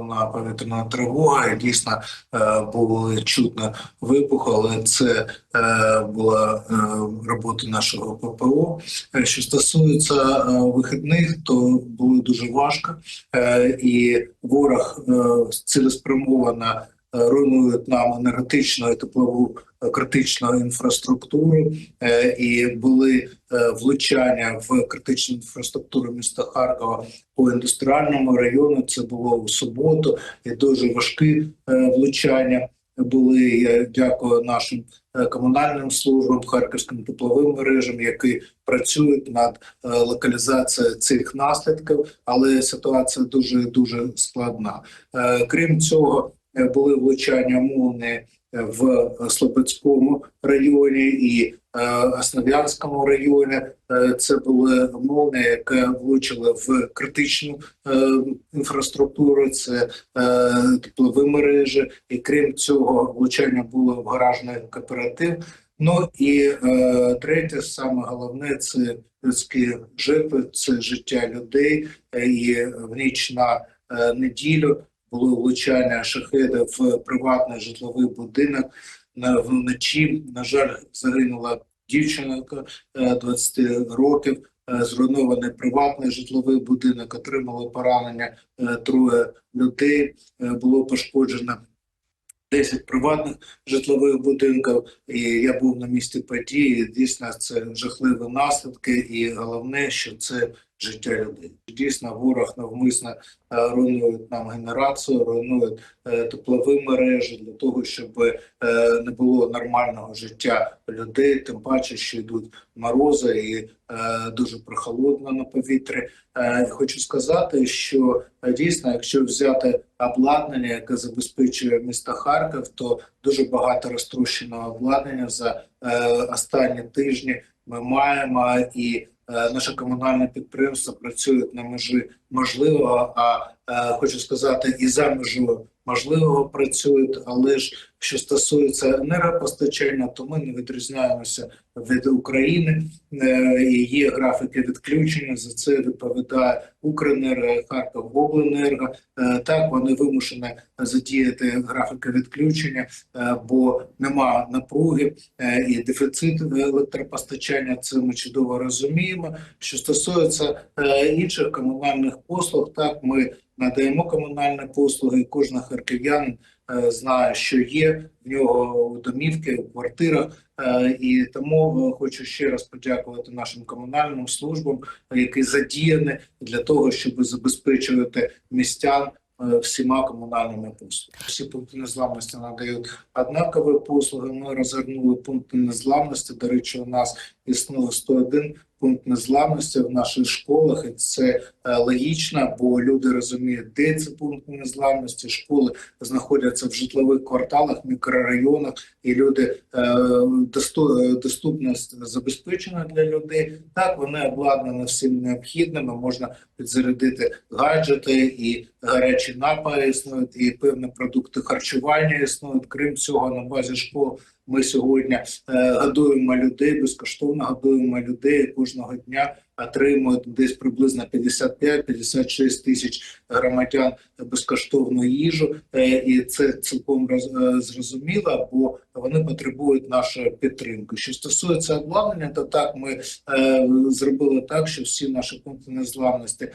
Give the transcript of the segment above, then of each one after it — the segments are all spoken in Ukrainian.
головна повітряна тривога, і дійсно е, були чутно вибух, але це е, була е, робота нашого ППО. Що стосується вихідних, то було дуже важко, і ворог цілеспрямовано руйнує нам енергетичну і теплову е, критичну інфраструктуру, е, і були е, влучання в критичну інфраструктуру міста Харкова по індустріальному району. Це було у суботу, і дуже важкі влучання були. Я дякую нашим комунальним службам, харківським тепловим мережам, які працюють над локалізацією цих наслідків, але ситуація дуже дуже складна. Крім цього, були влучання молнії в Слободському районі і е, Основ'янському районі. Е, Це були молнії, яка влучила в критичну е, інфраструктуру. Це е, теплові мережі, і крім цього, влучання було в гаражний кооператив. Ну і е, третє, саме головне, це людські жертви, це життя людей. Е, І в ніч на е, неділю було влучання шахеда в приватний житловий будинок. Вночі, на жаль, загинула дівчина е, 20 років. е, Зруйнований приватний житловий будинок, отримали поранення е, троє людей. Е, Було пошкоджено 10 приватних житлових будинків. І я був на місці події. Дійсно, це жахливі наслідки, і головне, що це життя людей. Дійсно, ворог навмисно е, руйнує нам генерацію, руйнує е, теплові мережі для того, щоб е, не було нормального життя людей. Тим паче, що йдуть морози і дуже прохолодно на повітрі. Хочу сказати, що дійсно, якщо взяти обладнання, яке забезпечує місто Харків, то дуже багато розтрощеного обладнання за останні тижні ми маємо і. Е, Наше комунальне підприємство працюють на межі можливого, а е, хочу сказати, і за межу можливого працюють. Але ж що стосується енергопостачання, то ми не відрізняємося від України. Е, Є графіки відключення. За це відповідає Укренерго, Харківобленерго. Е, Так вони вимушені задіяти графіки відключення, е, бо нема напруги і дефіцит електропостачання. Це ми чудово розуміємо. Що стосується інших комунальних послуг, так ми надаємо комунальні послуги. Кожен харків'янин е, знає, що є в нього у домівки, у квартирах. Е, І тому е, хочу ще раз подякувати нашим комунальним службам, які задіяні для того, щоб забезпечувати містян всіма комунальними послугами. Всі пункти незламності надають однакові послуги. Ми розгорнули пункти незламності. До речі, у нас існує 101 пункт незламності в наших школах, і це е, логічно, бо люди розуміють, де це пункт незламності. Школи знаходяться в житлових кварталах, мікрорайонах, і люди е, е, доступність забезпечена для людей. Так вони обладнані всім необхідним. Можна підзарядити гаджети і гарячі напої існують, і певні продукти харчування існують. Крім цього, на базі школ ми сьогодні годуємо людей, безкоштовно годуємо людей кожного дня. Отримують десь приблизно 55-56 тисяч громадян безкоштовну їжу, Е, і це цілком е, зрозуміло, бо вони потребують нашої підтримки. Що стосується обладнання, то так ми е, зробили так, що всі наші пункти незламності е,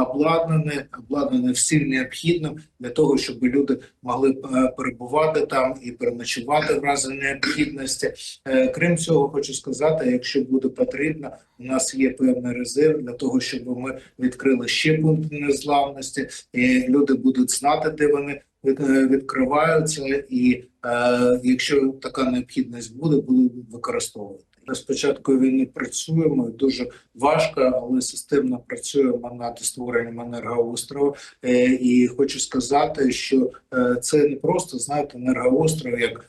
обладнані, обладнані всім необхідним для того, щоб люди могли е, перебувати там і переночувати в разі необхідності. Е, Крім цього, хочу сказати, якщо буде потрібно, у нас є певний резерв для того, щоб ми відкрили ще пункти незламності, і люди будуть знати, де вони відкриваються, і е, якщо така необхідність буде, будуть використовувати. Спочатку війни працюємо дуже важко, але системно працюємо над створенням енергоострова. Е, і хочу сказати, що е, це не просто знаєте, енергоостров як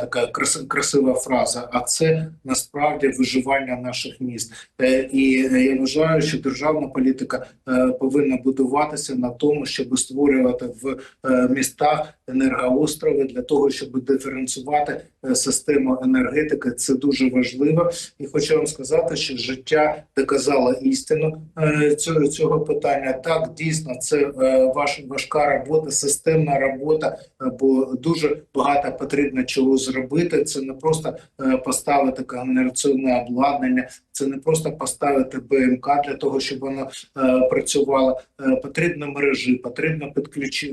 така крас- красива фраза, а це насправді виживання наших міст. Е, І е, я вважаю, що державна політика е, повинна будуватися на тому, щоб створювати в е, містах енергоострови для того, щоб диференціювати е, систему енергетики. Це дуже важливо. І хочу вам сказати, що життя доказало істину е, цього, цього питання. Так, дійсно, це е, ваш важка робота, системна робота, е, бо дуже багато потрібно чого зробити. Це не просто е, поставити генераційне обладнання, це не просто поставити БМК для того, щоб воно е, працювало. Е, потрібно мережі, потрібно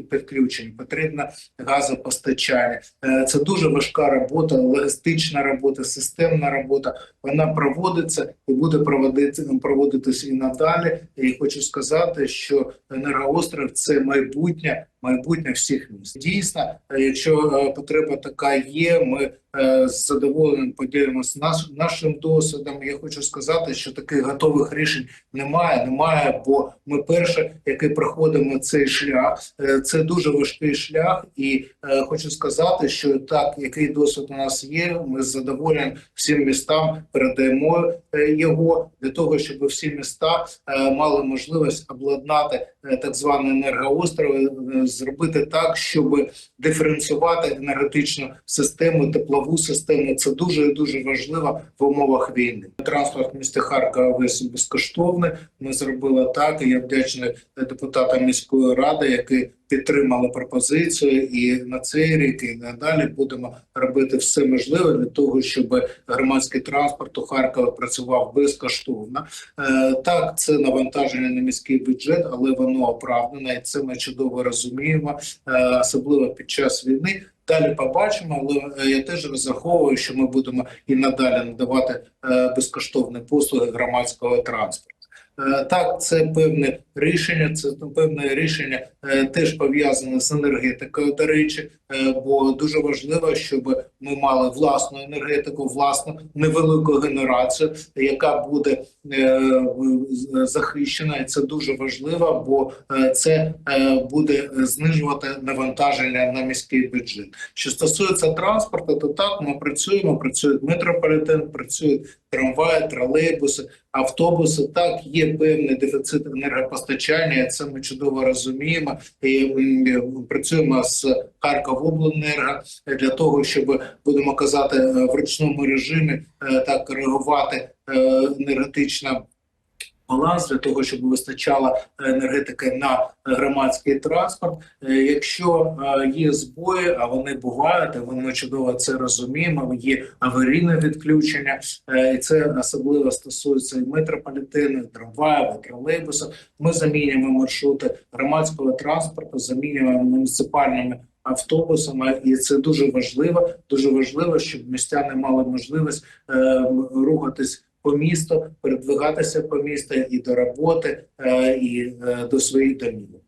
підключення, потрібно газопостачання. Це дуже важка робота, логістична робота, системна робота. Вона проводиться і буде проводити проводитися і надалі. І хочу сказати, що енергоостров це майбутнє, майбутнє всіх міст. Дійсно, якщо е, потреба така є, ми з задоволенням поділимося наш, нашим досвідом. Я хочу сказати, що таких готових рішень немає. Немає, бо ми перше, який проходимо цей шлях, е, це дуже важкий шлях, і е, хочу сказати, що так, який досвід у нас є, ми з задоволенням всім містам передаємо е, його для того, щоб всі міста е, мали можливість обладнати е, так звані енергоострови, е, зробити так, щоб диференціювати енергетичну систему, теплову систему. Це дуже дуже важливо в умовах війни. Транспорт в місті Харкова весь безкоштовний. Ми зробили так. І я вдячний депутатам міської ради, які підтримали пропозицію, і на цей рік і надалі будемо робити все можливе для того, щоб громадський транспорт у Харкові працював безкоштовно. Е, Так, це навантаження на міський бюджет, але воно оправдане, і це ми чудово розуміємо, е, особливо під час війни. Далі побачимо, але е, я теж розраховую, що ми будемо і надалі надавати е, безкоштовні послуги громадського транспорту. Е, Так, це певне рішення. Це певне рішення е, теж пов'язане з енергетикою. До речі, е, бо дуже важливо, щоб ми мали власну енергетику, власну невелику генерацію, яка буде захищена, і це дуже важливо, бо це буде знижувати навантаження на міський бюджет. Що стосується транспорту, то так ми працюємо. Працює метрополітен, працюють трамваї, тролейбуси, автобуси. Так є певний дефіцит енергопостачання. Це ми чудово розуміємо. І працюємо з Харковобленерго для того, щоб будемо казати е, в ручному режимі е, так реагувати е, енергетично. Баланс для того, щоб вистачало енергетики на громадський транспорт. Е, Якщо е, є збої, а вони бувають, і ми чудово це розуміємо. Є аварійне відключення, е, і це особливо стосується і метрополітену, і трамваїв, і тролейбусів. Ми замінюємо маршрути громадського транспорту, замінюємо муніципальними автобусами, і це дуже важливо. Дуже важливо, щоб містяни мали можливість е, рухатись по місту, передвигатися по місту і до роботи, е, і е, до своїх домівок.